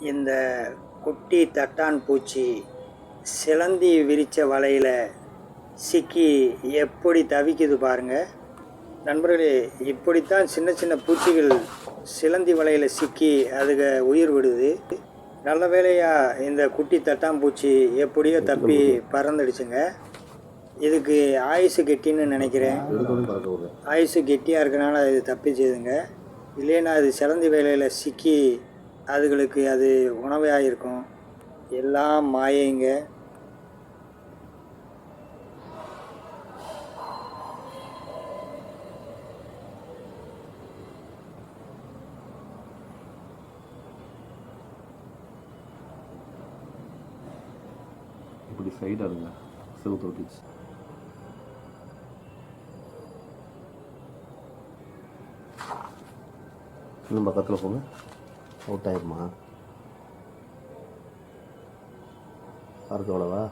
இந்த குட்டி தட்டான் பூச்சி சிலந்தி விரித்த வலையில் சிக்கி எப்படி தவிக்குது பாருங்க. நண்பர்களே இப்படித்தான் சின்ன சின்ன பூச்சிகள் சிலந்தி வலையில் சிக்கி அதுக உயிர் விடுது. நல்ல வேலையாக இந்த குட்டி தட்டாம்பூச்சி எப்படியோ தப்பி பறந்துடுச்சுங்க. இதுக்கு ஆயுசு கெட்டின்னு நினைக்கிறேன். ஆயுசு கெட்டியாக இருக்கனால இது தப்பிச்சதுங்க. இல்லைன்னா அது சிலந்தி வேலையில் சிக்கி அதுகளுக்கு அது உணவையாக இருக்கும் எல்லாம் மாயைங்க இப்படி சைடாக இருங்க. சிவத்து ஒட்டிச்சு இன்னும் பக்கத்தில் போங்க. அவுட் ஆயிருமா பார்க்க அவ்வளோவா